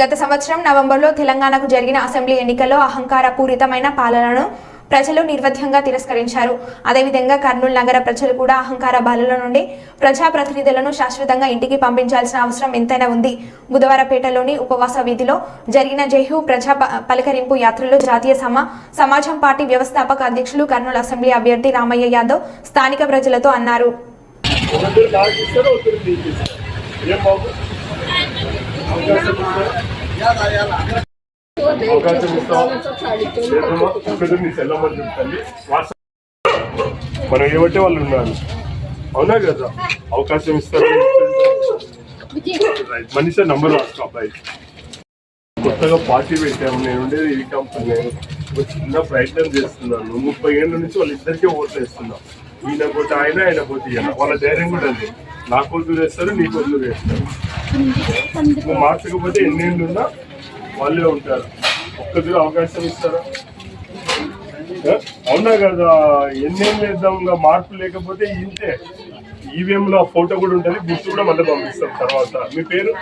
గత సంవత్సరం నవంబర్లో తెలంగాణకు జరిగిన అసెంబ్లీ ఎన్నికల్లో అహంకార పూరితమైన పాలనను ప్రజలు నిర్వధ్యంగా తిరస్కరించారు. అదేవిధంగా కర్నూలు నగర ప్రజలు కూడా అహంకార బాలుల నుండి ప్రజాప్రతినిధులను శాశ్వతంగా ఇంటికి పంపించాల్సిన అవసరం ఎంతైనా ఉంది. బుధవారపేటలోని ఉపవాస వీధిలో జరిగిన జైహు ప్రజా ప- పలకరింపు యాత్రలో జాతీయ సమా సమాజం పార్టీ వ్యవస్థాపక అధ్యక్షులు కర్నూలు అసెంబ్లీ అభ్యర్థి రామయ్య యాదవ్ స్థానిక ప్రజలతో అన్నారు. అవకాశం ఇస్తాం అవకాశం ఇస్తావా చెప్తాను వాట్సాప్ మనం ఏమంటే వాళ్ళు ఉన్నారు అవునా కదా అవకాశం ఇస్తారు రైట్. మనిషి నంబర్ రాసుకో అబ్బాయి కొత్తగా పార్టీ పెట్టాము నేను ఉండేది ఈ కంపెనీ ఒక చిన్న ప్రయత్నం చేస్తున్నాను ముప్పై ఏళ్ళ నుంచి వాళ్ళిద్దరికీ ఓట్లు వేస్తున్నాం ఈయన పోతే ఆయన ఆయన పోతే ఈయన వాళ్ళ ధైర్యం కూడా ఉంది నా కొద్దు వేస్తారు నీ కొద్దు వేస్తారు మార్చకపోతే ఎన్నేళ్ళు ఉన్నా వాళ్ళే ఉంటారు. ఒక్కదిగా అవకాశం ఇస్తారా? అవునా కదా. ఎన్నేళ్ళు వేద్దాం ఇంకా మార్పు లేకపోతే ఇంతే. ఈవీఎంలో ఫోటో కూడా ఉంటుంది గుర్తు కూడా మళ్ళీ పంపిస్తాం తర్వాత. మీ పేరు?